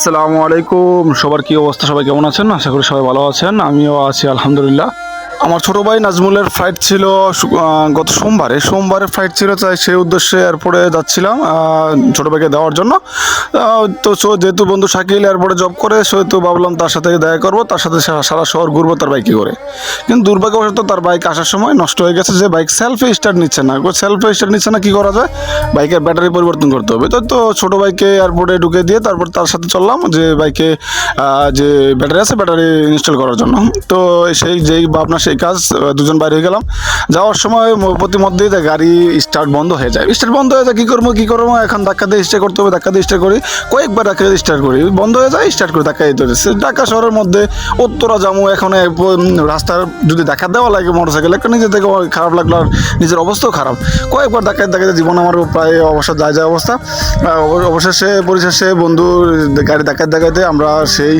আসসালামু আলাইকুম। সবার কি অবস্থা? সবাই কেমন আছেন? আশা করি সবাই ভালো আছেন। আমিও আছি, আলহামদুলিল্লাহ। আমার ছোট ভাই নাজমুলের ফ্লাইট ছিল গত সোমবারে। সোমবারে ফ্লাইট ছিল, তাই সেই উদ্দেশ্যে এয়ারপোর্টে যাচ্ছিলাম ছোট ভাইকে দেওয়ার জন্য। তো সো, যেহেতু বন্ধু শাকিল এয়ারপোর্টে জব করে সেহেতু ভাবলাম তার সাথে দেখা করব, তার সাথে সারা শহর ঘুরবো তার বাইকে করে। কিন্তু দুর্ভাগ্যবশত তার বাইক আসার সময় নষ্ট হয়ে গেছে যে বাইক সেলফে স্টার্ট নিচ্ছে না। সেলফে স্টার্ট নিচ্ছে না, কী করা যায়? বাইকের ব্যাটারি পরিবর্তন করতে হবে। তো তো ছোটো বাইকে এয়ারপোর্টে ঢুকে দিয়ে তারপর তার সাথে চললাম যে বাইকে যে ব্যাটারি আছে ব্যাটারি ইনস্টল করার জন্য। তো সেই, যেই আপনার সেই কাজ দুজন বাইরে হয়ে গেলাম। যাওয়ার সময় প্রতিমধ্যেই গাড়ি স্টার্ট বন্ধ হয়ে যায়। স্টার্ট বন্ধ হয়ে যায়, কী করব কী করব, এখন ধাক্কা দিয়ে স্টার্ট করতে হবে, ধাক্কা দিয়ে স্টার্ট করি। কয়েকবার ধাক্কা দিয়ে স্টার্ট করি। বন্ধ হয়ে যায় স্টার্ট করি ধাক্কা দিতে ঢাকা শহরের মধ্যে উত্তরা, জামু, এখন রাস্তার যদি দেখা দেওয়া লাগে মোটর সাইকেল একটা নিজে থেকে খারাপ লাগল আর নিজের অবস্থাও খারাপ। কয়েকবার ধাক্কা ধাক্কাতে জীবন আমার প্রায় অবসর যায় যায় অবস্থা। অবশেষে, পরিশেষে বন্ধুর গাড়ি ধাক্কাতে ধাক্কাতে আমরা সেই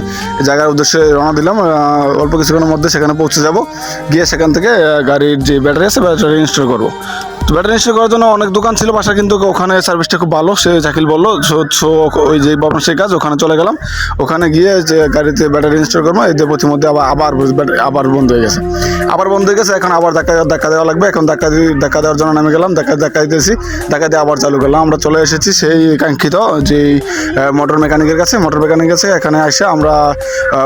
জায়গার উদ্দেশ্যে রওনা দিলাম। অল্প কিছুক্ষণের মধ্যে সেখানে পৌঁছে যাব। গিয়ে সেখান থেকে আহ, গাড়ির যে ব্যাটারি আছে ব্যাটারি ইনস্টল করব। তো ব্যাটারি ইনস্টল করার জন্য অনেক দোকান ছিল, বাসা কিন্তু ওখানে সার্ভিসটা খুব ভালো, সে জাকিল বলল ওই যে আপনার সেই কাজ, ওখানে চলে গেলাম। ওখানে গিয়ে যে গাড়িতে ব্যাটারি ইনস্টল করব এদের প্রতিমধ্যে আবার আবার আবার বন্ধ হয়ে গেছে। আবার বন্ধ হয়ে গেছে, এখন আবার ধাক্কা ধাক্কা দেওয়া লাগবে, এখন ধাক্কা দিয়ে, ধাক্কা দেওয়ার জন্য নামে গেলাম, ধাক্কা ধাক্কা দিতেছি, ধাক্কা দিয়ে আবার চালু করলাম। আমরা চলে এসেছি সেই কাঙ্ক্ষিত যে মোটর মেকানিকের কাছে। মোটর মেকানিক কাছে এখানে এসে আমরা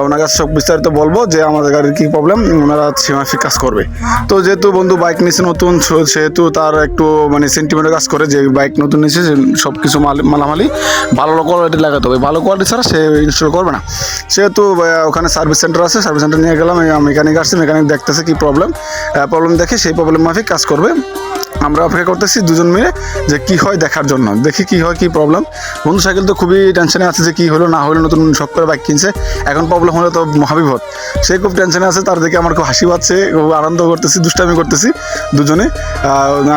ওনার কাছে সব বিস্তারিত বলব যে আমাদের গাড়ির কী প্রবলেম ওনারা সীমাফিক কাজ করবে। তো যেহেতু বন্ধু বাইক নিয়েছে নতুন সেহেতু তার একটু মানে সেন্টিমেন্টের কাজ করে যে বাইক নতুন নিয়েছে সব কিছু মাল, মালামালি, ভালো কোয়ালিটি লাগাতে হবে। ভালো কোয়ালিটি ছাড়া সে ইনস্টল করবে না। সেহেতু ওখানে সার্ভিস সেন্টার আছে সার্ভিস সেন্টার নিয়ে গেলাম মেকানিক আসছে মেকানিক দেখতেছে কী প্রবলেম প্রবলেম দেখে সেই প্রবলেম মাফিক কাজ করবে। আমরা অপেক্ষা করতেছি দুজন মিলে যে কি হয় দেখার জন্য। দেখি কি হয়, কি প্রবলেম বন্ধু সাইকেল তো খুবই টেনশনে আছে যে কি হলো, না হলো, নতুন শখ করে বাইক কিনছে। এখন প্রবলেম হলে তো মহাবিপদ। সে খুব টেনশনে আছে, তার দেখে আমার খুব হাসি পাচ্ছে খুব আনন্দ করতেছি, দুষ্টামি করতেছি দুজনে।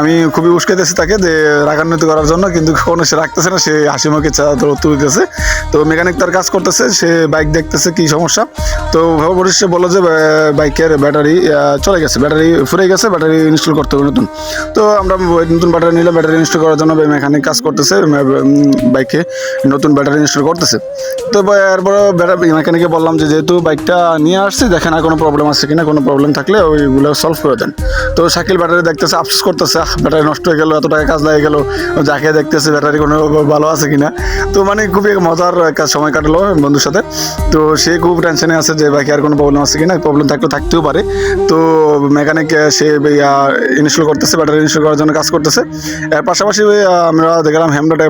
আমি খুবই উস্কাইতেছি তাকে যে রাগান্বিত করার জন্য, কিন্তু কোনো সে রাখতেছে না, সে হাসি মুখে তুলতেছে তো মেকানিক তার কাজ করতেছে, সে বাইক দেখতেছে কি সমস্যা। তো সে বলল যে বাইকের ব্যাটারি চলে গেছে ব্যাটারি ফুরে গেছে ব্যাটারি ইনস্টল করতে হবে নতুন। তো আমরা নতুন ব্যাটারি নিলাম ব্যাটারি ইনস্টল করার জন্য মেকানিক কাজ করতেছে বাইকে নতুন ব্যাটারি ইনস্টল করতেছে। তো এরপর মেকানিকে বললাম যে যেহেতু বাইকটা নিয়ে আসছি, দেখেন আর কোনো প্রবলেম আছে কিনা, কোনো প্রবলেম থাকলে ওইগুলো সলভ করে দেন। তো সাইকেল ব্যাটারি দেখতেছে, আফসোস করতেছে ব্যাটারি নষ্ট হয়ে গেল, এত টাকা কাজ লাগে গেল, যাকে দেখতেছে ব্যাটারি কোনো ভালো আছে কিনা? তো মানে খুবই মজার একটা সময় কাটলো বন্ধুর সাথে। তো সে খুব টেনশনে আছে যে বাইকে আর কোনো প্রবলেম আছে কিনা প্রবলেম থাকলে থাকতেও পারে। তো মেকানিক সে ইনস্টল করতেছে ব্যাটারি ইনস্টল করার জন্য কাজ করতেছে। এর পাশাপাশি আমরা দেখলাম হ্যামলেটের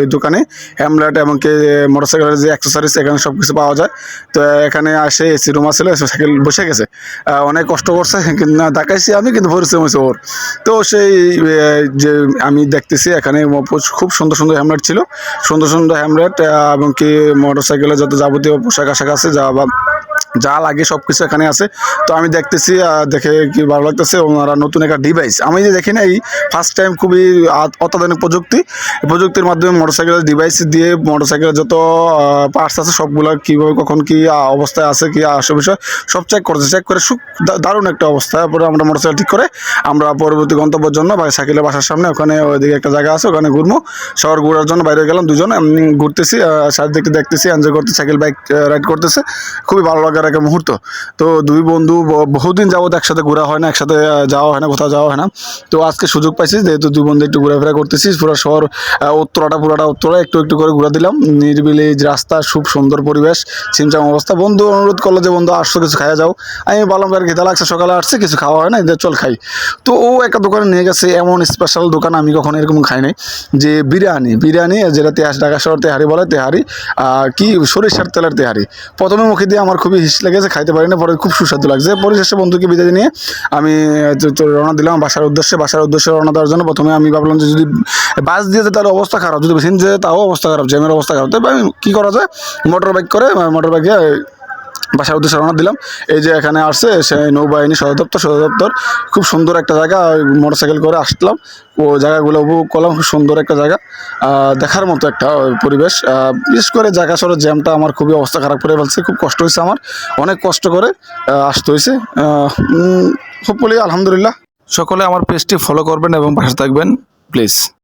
ওই দোকানে হ্যামলেট এমনকি মোটরসাইকেলের যে অ্যাক্সেসরিজ এখানে সব কিছু পাওয়া যায়। তো এখানে আসে এসি রুম আসলে সাইকেল বসে গেছে। অনেক কষ্ট করছে, কিন্তু না, দেখাইছি আমি, কিন্তু পরিশ্রম হয়েছে ওর। তো সেই যে আমি দেখতেছি, এখানে খুব সুন্দর সুন্দর হ্যামলেট ছিল। সুন্দর সুন্দর হ্যামলেট এবং কি মোটরসাইকেলের যত যাবতীয় পোশাক আশাক আছে, যা বা যা লাগে সব কিছু এখানে আছে। তো আমি দেখতেছি দেখে কি ভালো লাগতেছে, ওনারা নতুন একটা ডিভাইস আমি যে দেখি না এই ফার্স্ট টাইম খুবই অত্যাধুনিক প্রযুক্তি। প্রযুক্তির মাধ্যমে মোটরসাইকেলের ডিভাইস দিয়ে মোটরসাইকেলের যত পার্টস আছে, সবগুলো কীভাবে, কখন কি অবস্থায় আছে, কি, আসে বিষয়, সব চেক করছে। চেক করে সুখ দারুণ একটা অবস্থা। তারপরে আমরা মোটরসাইকেল ঠিক করে আমরা পরবর্তী গন্তব্যের জন্য বা সাইকেলের বাসার সামনে ওখানে ওইদিকে একটা জায়গা আছে, ওখানে ঘুরবো। শহর ঘোরার জন্য বাইরে গেলাম দুজন ঘুরতেছি চারিদিকে দেখতেছি এনজয় করতে সাইকেল বাইক রাইড করতেছে। খুবই ভালো লাগার একটা মুহূর্ত। তো দুই বন্ধু বহুদিন যাবত একসাথে ঘোরা হয় না, একসাথে যাওয়া হয় না, কোথাও যাওয়া হয় না। তো আজকে সুযোগ পাইছি, যেহেতু দুই বন্ধু একটু ঘোরাফেরা করতেছি, পুরো শহর উত্তরাটা, পুরাটা উত্তরা, একটু একটু করে ঘুরে দিলাম। নিরিবিলি রাস্তা, খুব সুন্দর পরিবেশ ছিমচাম অবস্থা। বন্ধু অনুরোধ করল যে, বন্ধু, আসছো, কিছু খাওয়া যাও। আমি বললাম আর খেতে লাগছে সকালে আসছে, কিছু খাওয়া হয় না এদের চল খাই। তো ও একটা দোকানে নিয়ে গেছে, এমন স্পেশাল দোকান, আমি কখনো এরকম খাই নাই, যে বিরিয়ানি বিরিয়ানি, যেটা তেহাস ঢাকা শহর তেহারি বলে তেহারি কি সরিষার তেলের তেহারি। প্রথমে মুখে দিয়ে আমার খুবই হিস লেগেছে, খাইতে পারি না, পরে খুব সুস্বাদু লাগছে। পরিশেষে বন্ধুকে বিদায় নিয়ে আমি রওনা দিলাম বাসার উদ্দেশ্যে। বাসার উদ্দেশ্যে রওনা দেওয়ার জন্য প্রথমে আমি ভাবলাম যে যদি বাস দিয়ে তাহলে অবস্থা খারাপ, যদি বেশি যেতে তাও অবস্থা খারাপ, জ্যামের অবস্থা খারাপ। আমি কী করা যায়? মোটর বাইক করে মোটর বাইকে বাসার উদ্দেশ্যে রওনা দিলাম। এই যে এখানে আসছে, সে নৌবাহিনী সদর দপ্তর সদর দপ্তর। খুব সুন্দর একটা জায়গা মোটর সাইকেল করে আসলাম। ও জায়গাগুলো উপভোগ করলাম, খুব সুন্দর একটা জায়গা। দেখার মতো একটা পরিবেশ। বিশেষ করে জায়গা সরের জ্যামটা আমার খুবই অবস্থা খারাপ করে ফেলছে, খুব কষ্ট হয়েছে আমার। অনেক কষ্ট করে আসতে হয়েছে। হোপফুলি আলহামদুলিল্লাহ। সকলে আমার পেজটি ফলো করবেন এবং পাশে থাকবেন প্লিজ